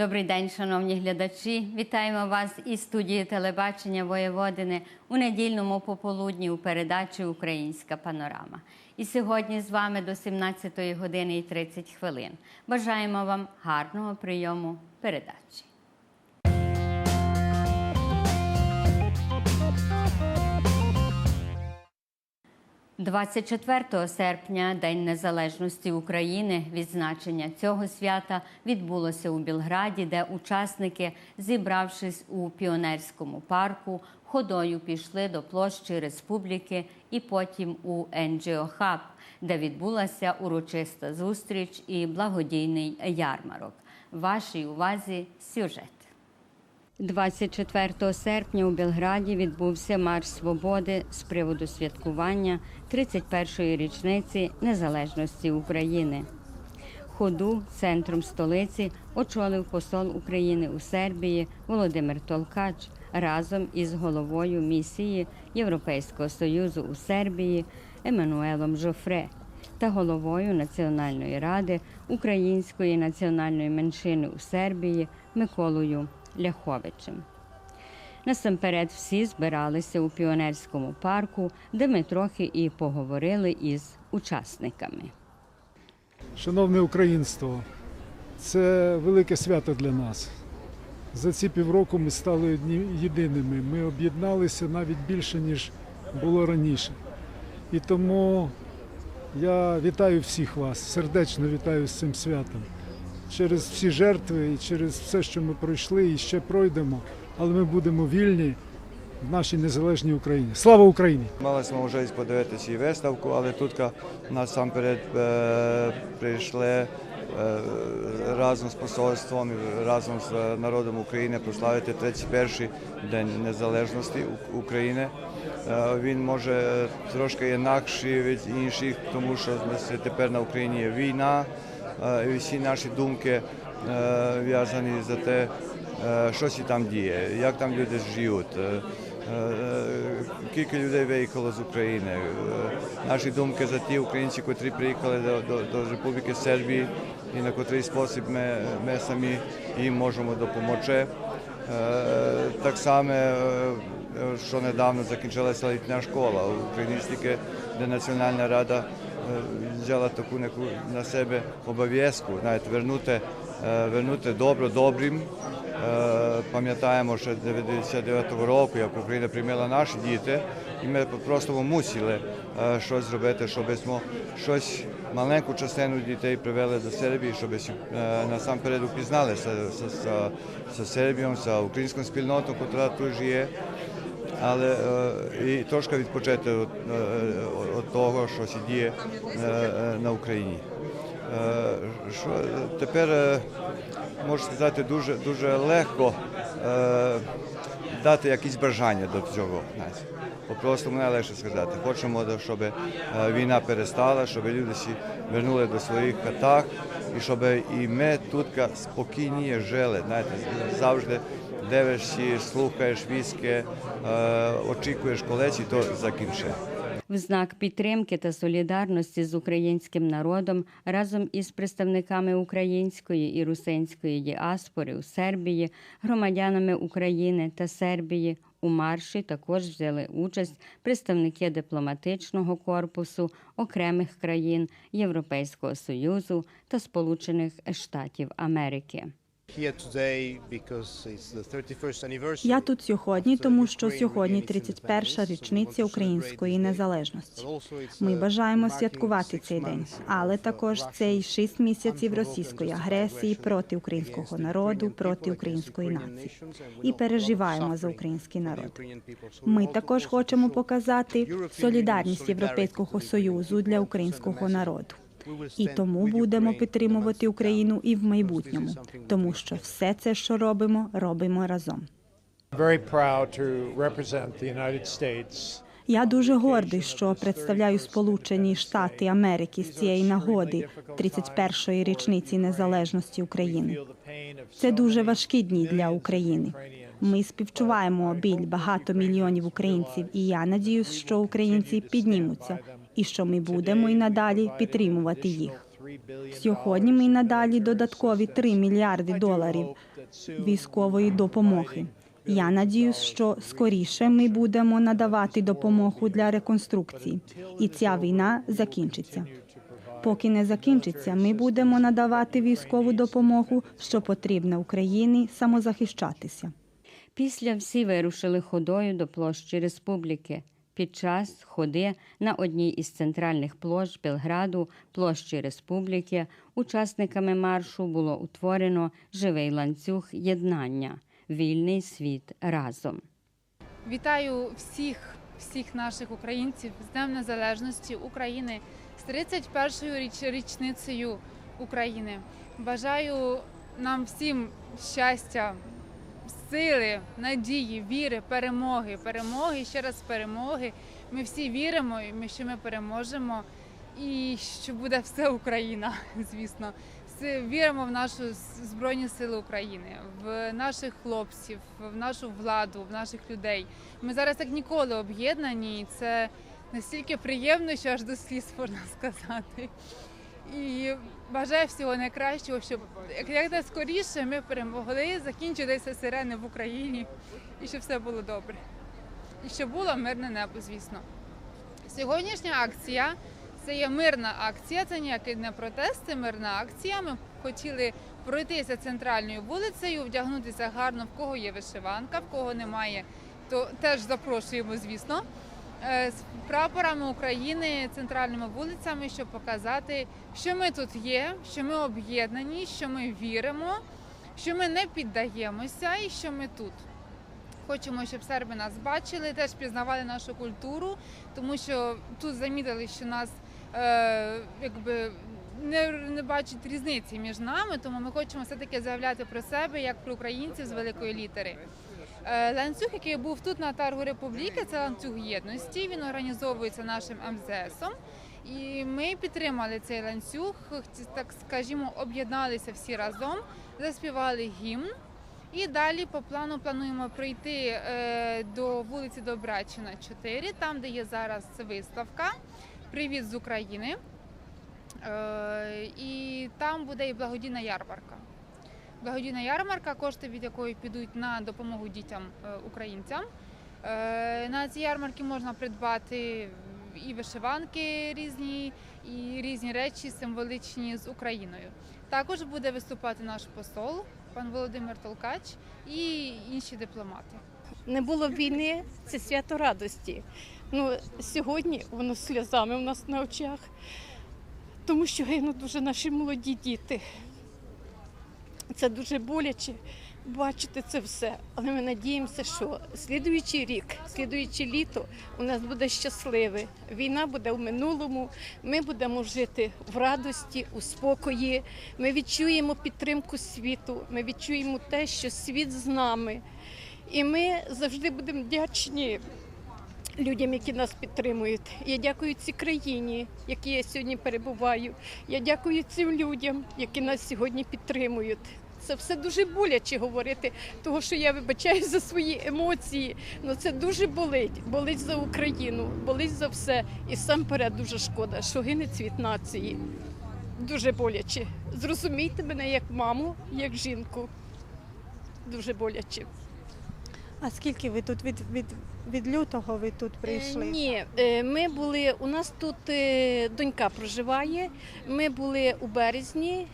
Добрий день, шановні глядачі. Вітаємо вас із студії телебачення Воєводини у недільному пополудні у передачі Українська панорама. І сьогодні з вами до 17 години і 30 хвилин. Бажаємо вам гарного прийому передачі. 24 серпня, День Незалежності України, відзначення цього свята відбулося у Білграді, де учасники, зібравшись у піонерському парку, ходою пішли до площі Республіки і потім у NGO Hub, де відбулася урочиста зустріч і благодійний ярмарок. Вашій увазі сюжет. 24 серпня у Белграді відбувся марш свободи з приводу святкування 31-ї річниці незалежності України. Ходу центром столиці очолив посол України у Сербії Володимир Толкач разом із головою місії Європейського союзу у Сербії Еммануелом Жофре та головою Національної ради Української національної меншини у Сербії Миколою Ляховичем. Насамперед всі збиралися у піонерському парку, де ми трохи і поговорили із учасниками. Шановне українство, це велике свято для нас. За ці півроку ми стали єдиними. Ми об'єдналися навіть більше, ніж було раніше. І тому я вітаю всіх вас, сердечно вітаю з цим святом. Через всі жертви і через все, що ми пройшли і ще пройдемо, але ми будемо вільні в нашій незалежній Україні. Слава Україні! Мали smo можливість подивитися і виставку, але тут насамперед е, прийшли е, разом з посольством, разом з е, народом України прославити 31-й День Незалежності України. Він може трошки інакший від інших, тому що тепер на Україні є війна, і всі наші думки е, в'язані за те, е, що сі там діє, як там люди живуть. Е, Е, Кілька людей виїхало з України. Е, Наші думки за ті українці, котрі приїхали до, до, до Республіки Сербії, і на котрий спосіб ми, ми самі їм можемо допомогти. Е, Так само, е, що недавно закінчилася літня школа україністики, де Національна рада е, взяла таку на себе обов'язку, навіть вернути, е, вернути добро добрим. Е, Пам'ятаємо, що 99-го року, як Україна приймала наші діти, і ми просто мусили е, щось зробити, щоб ми щось маленьку частину дітей привели до Сербії, щоб насамперед упізналися з, Сербією, з українською спільнотою, яка тут живе. Але е, і трошки відпочити від, е, того, що се діє е, е, на Україні. Е, Що тепер е, можу сказати дуже дуже легко е, дати якісь бажання до цього. знаєте. Просто мене легше сказати. Хочемо, щоб е, війна перестала, щоб люди всі вернули до своїх хатах і щоб і ми тут спокійніше жили. Знаєте, завжди дивишся, слухаєш віски, очікуєш колець і то закінчить. В знак підтримки та солідарності з українським народом разом із представниками української і русинської діаспори у Сербії, громадянами України та Сербії у марші також взяли участь представники дипломатичного корпусу окремих країн Європейського союзу та Сполучених Штатів Америки. Here today because it's the 31st anniversary. Я тут сьогодні, тому що сьогодні 31-ша річниця української незалежності. Ми бажаємо святкувати цей день, але також цей шість місяців російської агресії проти українського народу, проти української нації. І переживаємо за український народ. Ми також хочемо показати солідарність Європейського союзу для українського народу. І тому будемо підтримувати Україну і в майбутньому, тому що все це, що робимо, робимо разом. Я дуже гордий, що представляю Сполучені Штати Америки з цієї нагоди 31-ї річниці незалежності України. Це дуже важкі дні для України. Ми співчуваємо біль багато мільйонів українців, і я надіюсь, що українці піднімуться і що ми будемо і надалі підтримувати їх. Сьогодні ми надалі додаткові 3 мільярди доларів військової допомоги. Я надіюсь, що скоріше ми будемо надавати допомогу для реконструкції, і ця війна закінчиться. Поки не закінчиться, ми будемо надавати військову допомогу, що потрібна Україні самозахищатися. Після всі вирушили ходою до площі Республіки. Під час ходи на одній із центральних площ Белграду, площі Республіки, учасниками маршу було утворено живий ланцюг єднання Вільний світ разом. Вітаю всіх, всіх наших українців з Днем Незалежності України з 31-ю річ, річницею України. Бажаю нам всім щастя, сили, надії, віри, перемоги, перемоги, ще раз перемоги. Ми всі віримо, ми- що ми переможемо, і що буде все Україна, звісно. Віримо в нашу Збройні Сили України, в наших хлопців, в нашу владу, в наших людей. Ми зараз як ніколи об'єднані, і це настільки приємно, що аж до сліз можна сказати. І бажаю всього найкращого, щоб як- скоріше ми перемогли, закінчилися сирени в Україні і щоб все було добре. І щоб було мирне небо, звісно. Сьогоднішня акція це є мирна акція, це ніякий не протест, це мирна акція. Ми хотіли пройтися центральною вулицею, вдягнутися гарно, в кого є вишиванка, в кого немає, то теж запрошуємо, звісно. Е, З прапорами України центральними вулицями, щоб показати, що ми тут є, що ми об'єднані, що ми віримо, що ми не піддаємося і що ми тут. Хочемо, щоб серби нас бачили, теж пізнавали нашу культуру, тому що тут замітили, що нас е, якби не, не бачать різниці між нами, тому ми хочемо все-таки заявляти про себе як про українців з великої літери. Е, Ланцюг, який був тут на Таргу Республіки, це ланцюг єдності. Він організовується нашим МЗСом. І ми підтримали цей ланцюг, так скажімо, об'єдналися всі разом, заспівали гімн. І далі по плану плануємо пройти е, до вулиці Добрачина 4, там, де є зараз виставка Привіт з України. Е, і там буде і благодійна ярмарка. Благодійна ярмарка, кошти від якої підуть на допомогу дітям е, українцям. Е, на цій ярмарці можна придбати і вишиванки різні, і різні речі символічні з Україною. Також буде виступати наш посол, пан Володимир Толкач і інші дипломати. не було війни, це свято радості. Ну, сьогодні воно сльозами у нас на очах, тому що гинуть дуже наші молоді діти. Це дуже боляче бачити це все. Але ми надіємося, що слідуючий рік, слідуюче літо у нас буде щасливе. Війна буде в минулому. Ми будемо жити в радості, у спокої. Ми відчуємо підтримку світу. Ми відчуємо те, що світ з нами. І ми завжди будемо вдячні людям, які нас підтримують. Я дякую цій країні, в якій я сьогодні перебуваю. Я дякую цим людям, які нас сьогодні підтримують. Це все дуже боляче говорити, тому що я вибачаю за свої емоції. але це дуже болить. Болить за Україну, болить за все. І сам перед дуже шкода, що гине цвіт нації. Дуже боляче. Зрозумійте мене як маму, як жінку. Дуже боляче. А скільки ви тут від, від, від лютого ви тут прийшли? Е, Ні, е, ми були. У нас тут е, донька проживає. Ми були у березні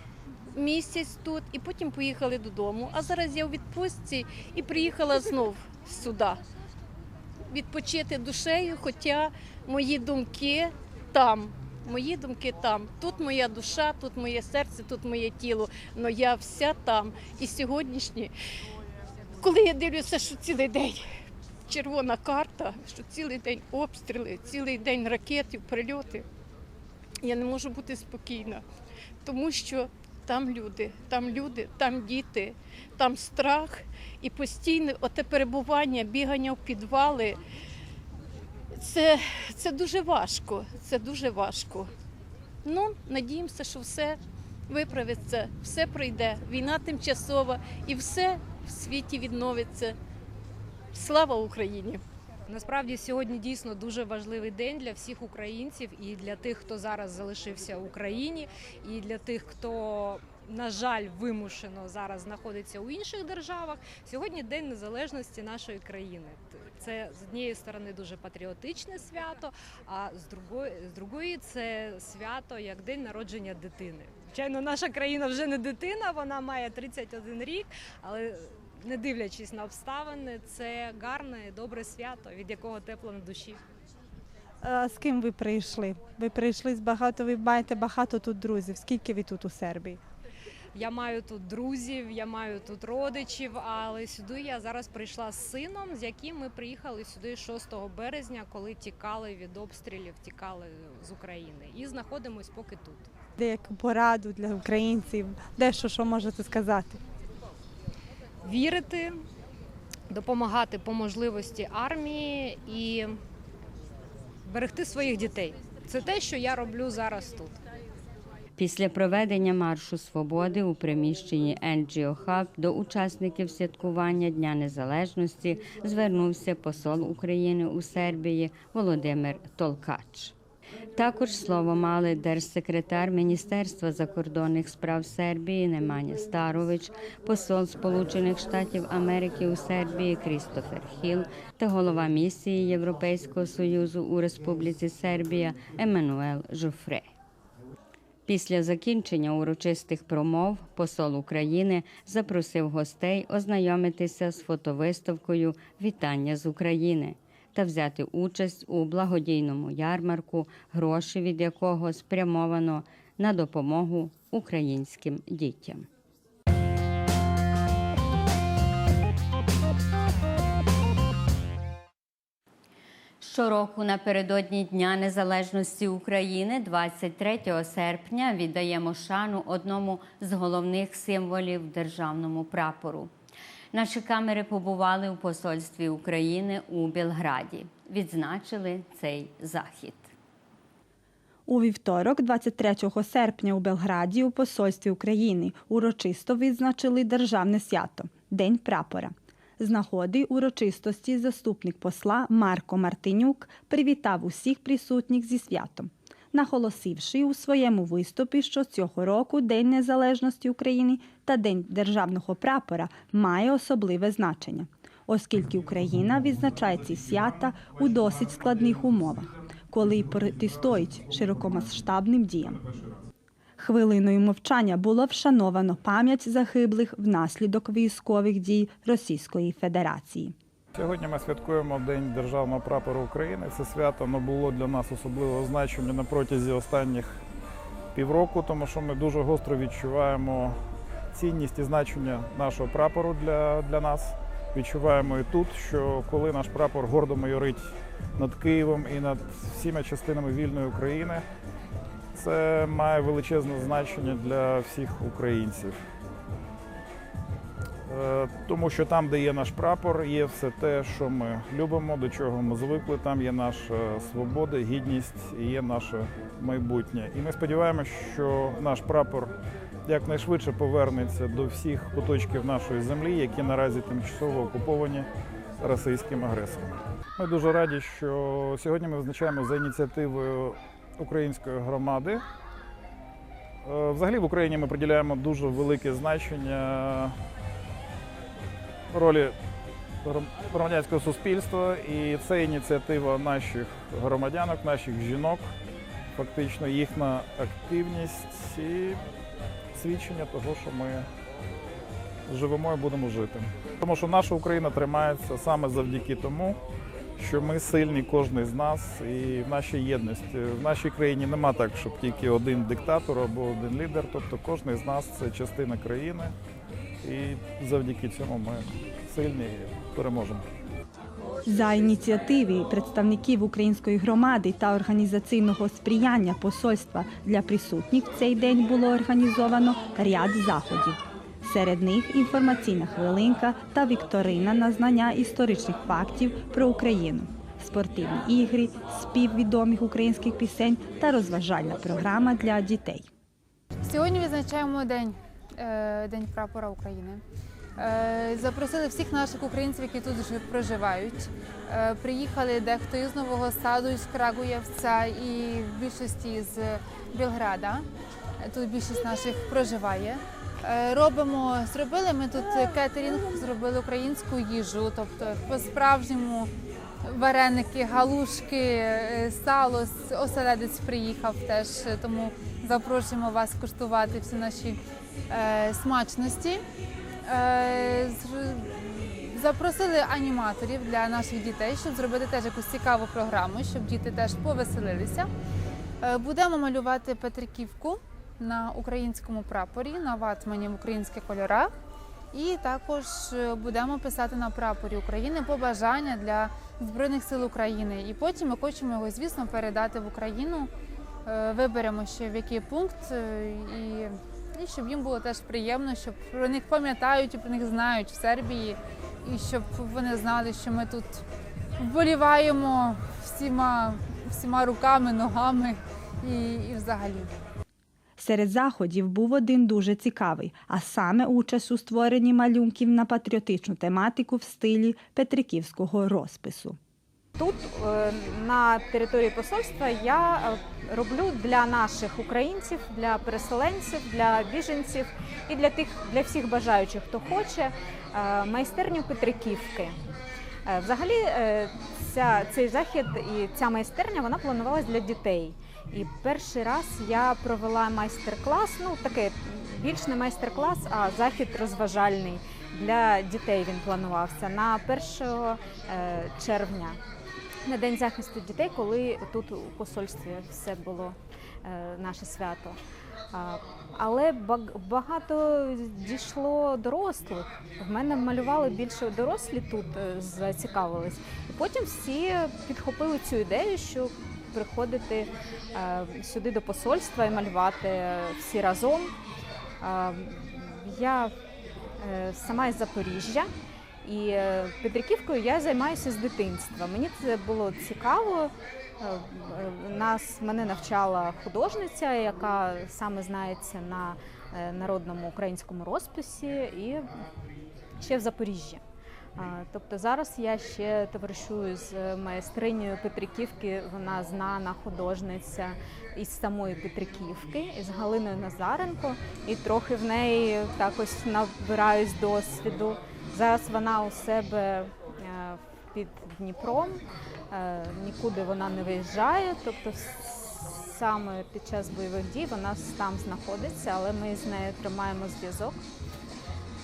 місяць тут, і потім поїхали додому. А зараз я у відпустці і приїхала знов сюди. Відпочити душею, хоча мої думки там. Мої думки там. Тут моя душа, тут моє серце, тут моє тіло. але я вся там. І сьогоднішні, коли я дивлюся, що цілий день червона карта, що цілий день обстріли, цілий день ракетів, прильоти. Я не можу бути спокійна, тому що там люди, там люди, там діти, там страх і постійне оте перебування, бігання в підвали. Це, це дуже важко. Це дуже важко. Ну, надіємося, що все виправиться, все пройде. Війна тимчасова і все в світі відновиться. Слава Україні! Насправді сьогодні дійсно дуже важливий день для всіх українців і для тих, хто зараз залишився в Україні, і для тих, хто на жаль вимушено зараз знаходиться у інших державах. Сьогодні День Незалежності нашої країни. Це з однієї сторони дуже патріотичне свято, а з другої, з другої це свято як день народження дитини. Звичайно, наша країна вже не дитина, вона має 31 рік, але не дивлячись на обставини, це гарне, добре свято, від якого тепло на душі. Е, З ким ви прийшли? Ви прийшли з багато, ви маєте багато тут друзів. Скільки ви тут у Сербії? Я маю тут друзів, я маю тут родичів, але сюди я зараз прийшла з сином, з яким ми приїхали сюди 6 березня, коли тікали від обстрілів, тікали з України. І знаходимось поки тут. Деяку пораду для українців, дещо що можете сказати. Вірити, допомагати по можливості армії і берегти своїх дітей. Це те, що я роблю зараз тут. Після проведення маршу свободи у приміщенні NGO Hub до учасників святкування Дня Незалежності звернувся посол України у Сербії Володимир Толкач. Також слово мали держсекретар Міністерства закордонних справ Сербії Неманя Старович, посол Сполучених Штатів Америки у Сербії Крістофер Хіл та голова місії Європейського союзу у Республіці Сербія Еммануел Жуфре. Після закінчення урочистих промов посол України запросив гостей ознайомитися з фотовиставкою Вітання з України та взяти участь у благодійному ярмарку, гроші від якого спрямовано на допомогу українським дітям. Щороку напередодні Дня Незалежності України, 23 серпня, віддаємо шану одному з головних символів державному прапору. Наші камери побували у посольстві України у Белграді. Відзначили цей захід. У вівторок, 23 серпня, у Белграді, у посольстві України урочисто відзначили державне свято День прапора. З нагоди урочистості заступник посла Марко Мартинюк привітав усіх присутніх зі святом, наголосивши у своєму виступі, що цього року День Незалежності України та День державного прапора має особливе значення, оскільки Україна відзначає ці свята у досить складних умовах, коли протистоїть широкомасштабним діям. Хвилиною мовчання було вшановано пам'ять загиблих внаслідок військових дій Російської Федерації. Сьогодні ми святкуємо День державного прапору України. Це свято було для нас особливого значення на протязі останніх півроку, тому що ми дуже гостро відчуваємо цінність і значення нашого прапору для, для нас. Відчуваємо і тут, що коли наш прапор гордо майорить над Києвом і над всіма частинами вільної України, це має величезне значення для всіх українців. Е, Тому що там, де є наш прапор, є все те, що ми любимо, до чого ми звикли. Там є наша свобода, гідність і є наше майбутнє. І ми сподіваємося, що наш прапор якнайшвидше повернеться до всіх куточків нашої землі, які наразі тимчасово окуповані російським агресором. Ми дуже раді, що сьогодні ми визначаємо за ініціативою української громади. Е, Взагалі в Україні ми приділяємо дуже велике значення ролі громадянського суспільства, і це ініціатива наших громадянок, наших жінок, фактично їхня активність і свідчення того, що ми живемо і будемо жити. Тому що наша Україна тримається саме завдяки тому, що ми сильні, кожен з нас, і в нашій єдності. В нашій країні нема так, щоб тільки один диктатор або один лідер. Тобто кожен з нас це частина країни, і завдяки цьому ми сильні і переможемо. За ініціативи представників української громади та організаційного сприяння посольства для присутніх в цей день було організовано ряд заходів. Серед них інформаційна хвилинка та вікторина на знання історичних фактів про Україну, спортивні ігри, спів відомих українських пісень та розважальна програма для дітей. Сьогодні відзначаємо день, день прапора України. Е, Запросили всіх наших українців, які тут проживають. Е, Приїхали дехто із Нового Саду, із Крагуєвця і в більшості з Білграда. Е, Тут більшість наших проживає. Е, Робимо, зробили ми тут кетерінг, зробили українську їжу, тобто по-справжньому вареники, галушки, е, сало, оселедець приїхав теж, е, тому запрошуємо вас куштувати всі наші е, смачності. Е, Запросили аніматорів для наших дітей, щоб зробити теж якусь цікаву програму, щоб діти теж повеселилися. Е, Будемо малювати Петриківку на українському прапорі, на ватмані в українських кольорах. І також будемо писати на прапорі України побажання для Збройних сил України. І потім ми хочемо його, звісно, передати в Україну. Е, Виберемо ще в який пункт, е, і, і щоб їм було теж приємно, щоб про них пам'ятають і про них знають в Сербії, і щоб вони знали, що ми тут вболіваємо всіма, всіма руками, ногами і, і взагалі. Серед заходів був один дуже цікавий, а саме участь у створенні малюнків на патріотичну тематику в стилі петриківського розпису. Тут е, на території посольства я е, роблю для наших українців, для переселенців, для біженців і для тих для всіх бажаючих, хто хоче е, майстерню Петриківки. Взагалі, ця, цей захід і ця майстерня вона планувалась для дітей. І перший раз я провела майстер-клас, ну таке більш не майстер-клас, а захід розважальний для дітей. Він планувався на 1 е, червня на День захисту дітей, коли тут у посольстві все було е, наше свято. Але баг- багато дійшло дорослих. В мене малювали більше дорослі тут е, зацікавились. І потім всі підхопили цю ідею, що приходити е, сюди до посольства і малювати всі разом. Е, Я е, сама із Запоріжжя. І Петриківкою я займаюся з дитинства. Мені це було цікаво. Нас мене навчала художниця, яка саме знається на народному українському розписі і ще в Запоріжжі. Тобто зараз я ще товаришую з майстринею Петриківки. Вона знана художниця із самої Петриківки, із Галиною Назаренко, і трохи в неї так ось набираюсь досвіду. Зараз вона у себе е, під Дніпром, е, нікуди вона не виїжджає, тобто саме під час бойових дій вона там знаходиться, але ми з нею тримаємо зв'язок.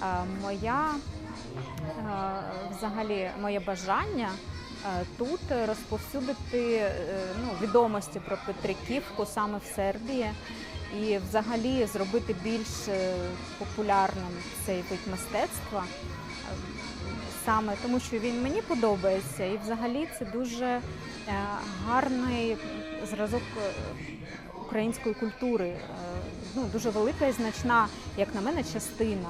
Е, Моя е, взагалі моє бажання е, тут розповсюдити е, ну, відомості про Петриківку саме в Сербії і взагалі зробити більш е, популярним цей вид мистецтва. Е, Саме тому, що він мені подобається, і взагалі це дуже е, гарний зразок е, української культури. Е, Ну, дуже велика і значна, як на мене, частина.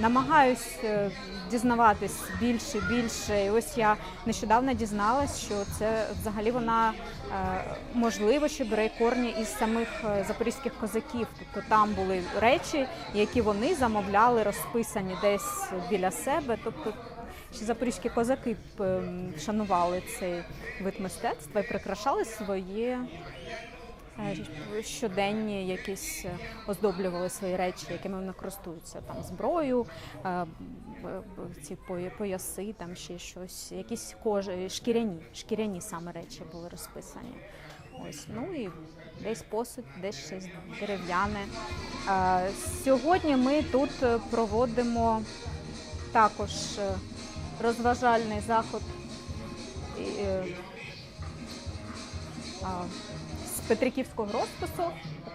Намагаюсь е, дізнаватись більше, більше. І ось я нещодавно дізналась, що це взагалі вона е, можливо, що бере корні із самих е, запорізьких козаків. Тобто там були речі, які вони замовляли, розписані десь біля себе. Тобто ще запорізькі козаки ем, шанували цей вид мистецтва і прикрашали своє щоденні якісь е, оздоблювали свої речі, якими вони користуються, там зброю, е, ці пояси, там ще щось, якісь кожи, шкіряні, шкіряні саме речі були розписані. Ось, ну і десь посуд, десь щось дерев'яне. Е, Сьогодні ми тут е, проводимо також е, розважальний заход. Петриківського розпису.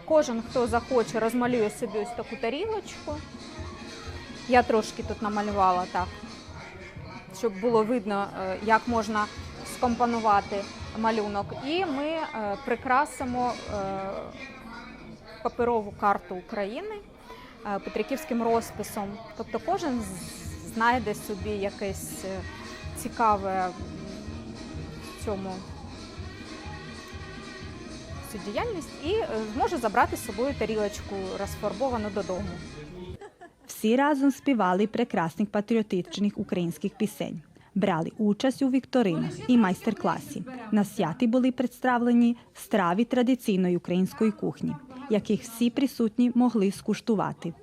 Кожен, хто захоче, розмалює собі ось таку тарілочку. Я трошки тут намалювала так, щоб було видно, е, як можна скомпонувати малюнок. І ми е, прикрасимо е, паперову карту України петриківським розписом. Тобто кожен знайде собі якесь цікаве в цьому цю діяльність і е, зможе забрати з собою тарілочку розфарбовану додому. Всі разом співали прекрасних патріотичних українських пісень. Брали участь у вікторинах і майстер-класі. На святі були представлені страви традиційної української кухні, яких всі присутні могли скуштувати.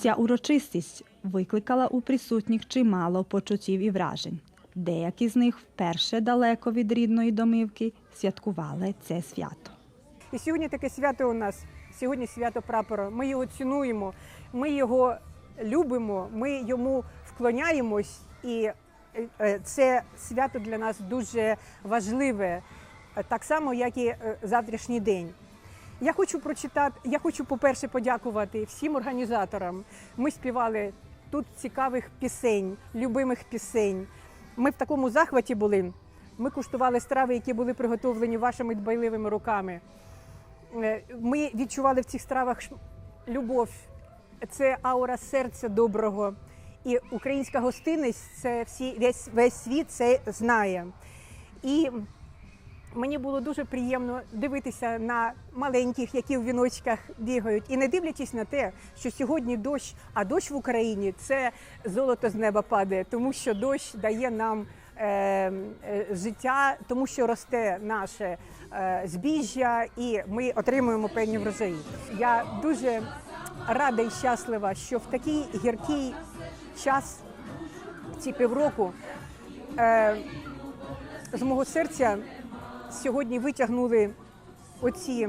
Ця урочистість викликала у присутніх чимало почуттів і вражень. Деякі з них вперше далеко від рідної домівки святкували це свято. І сьогодні таке свято у нас. Сьогодні свято прапора. Ми його цінуємо, ми його любимо, ми йому вклоняємось, і е, це свято для нас дуже важливе, так само, як і е, завтрашній день. Я хочу прочитати, я хочу, по-перше, подякувати всім організаторам. Ми співали тут цікавих пісень, любимих пісень. Ми в такому захваті були. Ми куштували страви, які були приготовлені вашими дбайливими руками. Е, Ми відчували в цих стравах любов. Це аура серця доброго. І українська гостинність це всі, весь, весь світ це знає. І мені було дуже приємно дивитися на маленьких, які в віночках бігають. І не дивлячись на те, що сьогодні дощ, а дощ в Україні це золото з неба падає, тому що дощ дає нам е, е, життя, тому що росте наше е, збіжжя, і ми отримуємо певні врожаї. Я дуже рада і щаслива, що в такий гіркий час, ці півроку, е, з мого серця сьогодні витягнули оці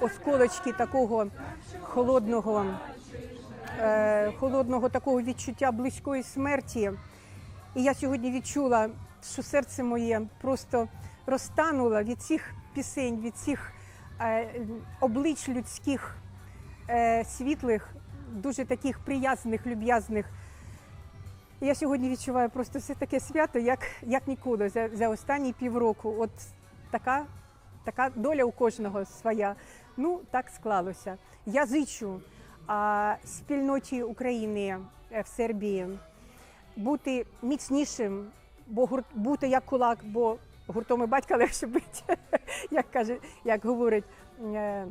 осколочки такого холодного, е, холодного такого відчуття близької смерті. І я сьогодні відчула, що серце моє просто розтануло від цих пісень, від цих е, облич людських е, світлих, дуже таких приязних, люб'язних. Я сьогодні відчуваю просто це таке свято, як, як ніколи за, за останні півроку. От така, така доля у кожного своя. Ну, так склалося. Я зичу а, спільноті України е, в Сербії бути міцнішим, бо гурт, бути як кулак, бо гуртом і батька легше бити, як каже, як говорить. е,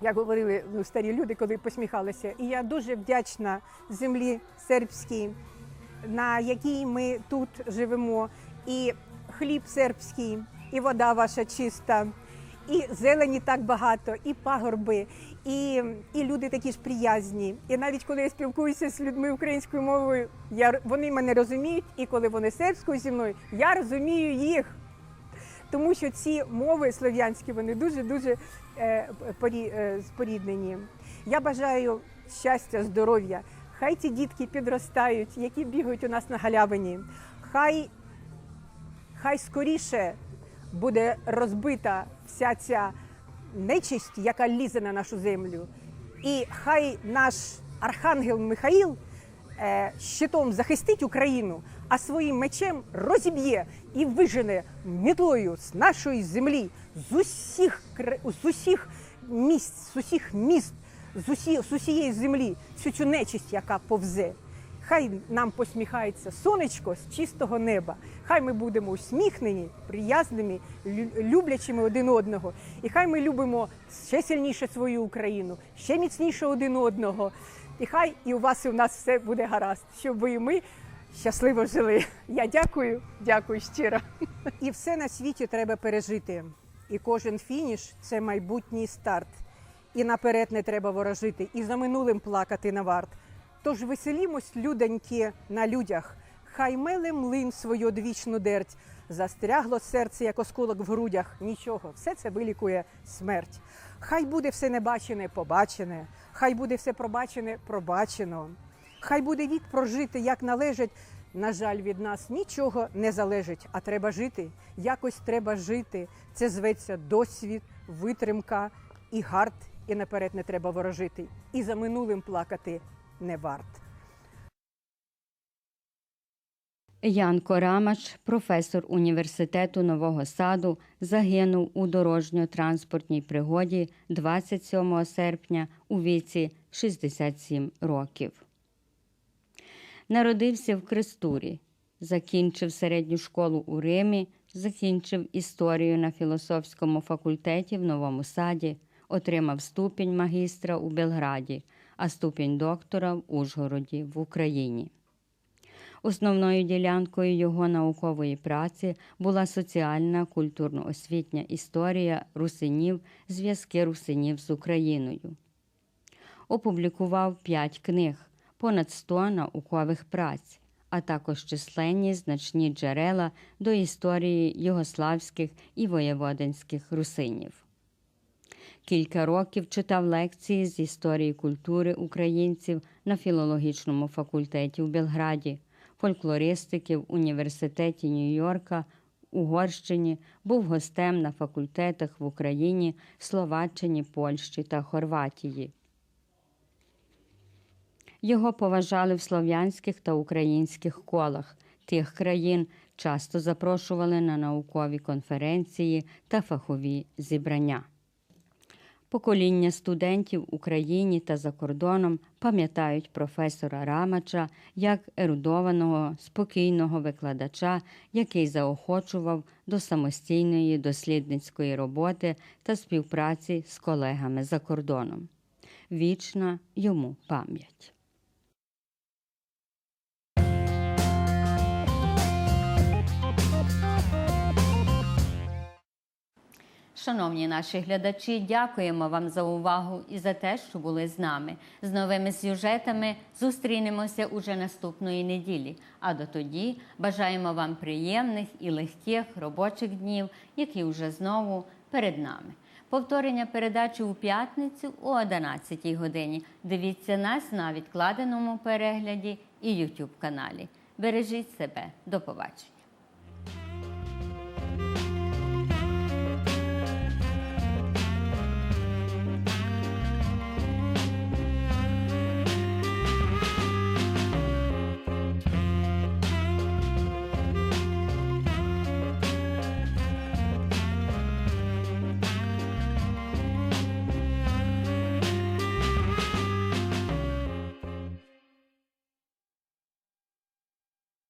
як говорили ну, старі люди, коли посміхалися. І я дуже вдячна землі сербській, на якій ми тут живемо. І хліб сербський, і вода ваша чиста, і зелені так багато, і пагорби, і, і люди такі ж приязні. І навіть коли я спілкуюся з людьми українською мовою, я, вони мене розуміють, і коли вони сербською зі мною, я розумію їх тому що ці мови слов'янські вони дуже дуже е, порі- е, споріднені. Я бажаю щастя, здоров'я. Хай ці дітки підростають, які бігають у нас на галявині. Хай, хай скоріше буде розбита вся ця нечисть, яка лізе на нашу землю. І хай наш архангел Михаїл е, щитом захистить Україну, а своїм мечем розіб'є і вижене мітлою з нашої землі, з усіх, з усіх місць, з усіх міст, з, усі, з усієї землі всю цю нечисть, яка повзе. Хай нам посміхається сонечко з чистого неба. Хай ми будемо усміхнені, приязними, люблячими один одного. І хай ми любимо ще сильніше свою Україну, ще міцніше один одного. І хай і у вас, і у нас все буде гаразд, щоб ви і ми щасливо жили. Я дякую, дякую щиро. І все на світі треба пережити. І кожен фініш це майбутній старт. І наперед не треба ворожити, і за минулим плакати не варт. Тож веселімось, людоньки, на людях. Хай меле млин свою одвічну дерть. Застрягло серце, як осколок в грудях. Нічого, все це вилікує смерть. Хай буде все небачене, побачене, хай буде все пробачене, пробачено. Хай буде вік прожити, як належить. На жаль, від нас нічого не залежить, а треба жити. Якось треба жити. Це зветься досвід, витримка і гард, і наперед не треба ворожити. І за минулим плакати не варт. Ян Корамач, професор університету Нового Саду, загинув у дорожньо-транспортній пригоді 27 серпня у віці 67 років. Народився в Крестурі, закінчив середню школу у Римі, закінчив історію на філософському факультеті в Новому Саді, отримав ступінь магістра у Белграді, а ступінь доктора в Ужгороді в Україні. Основною ділянкою його наукової праці була соціальна культурно-освітня історія русинів, зв'язки русинів з Україною. Опублікував п'ять книг, понад 100 наукових праць, а також численні значні джерела до історії югославських і воєводинських русинів. Кілька років читав лекції з історії культури українців на філологічному факультеті в Белграді, фольклористики в університеті Нью-Йорка, Угорщині, був гостем на факультетах в Україні, Словаччині, Польщі та Хорватії. Його поважали в слов'янських та українських колах тих країн, часто запрошували на наукові конференції та фахові зібрання. Покоління студентів в Україні та за кордоном пам'ятають професора Рамача як ерудованого, спокійного викладача, який заохочував до самостійної дослідницької роботи та співпраці з колегами за кордоном. Вічна йому пам'ять. Шановні наші глядачі, дякуємо вам за увагу і за те, що були з нами. З новими сюжетами зустрінемося уже наступної неділі. А до тоді бажаємо вам приємних і легких робочих днів, які вже знову перед нами. Повторення передачі у п'ятницю о 11 годині. Дивіться нас на відкладеному перегляді і YouTube каналі. Бережіть себе. До побачення.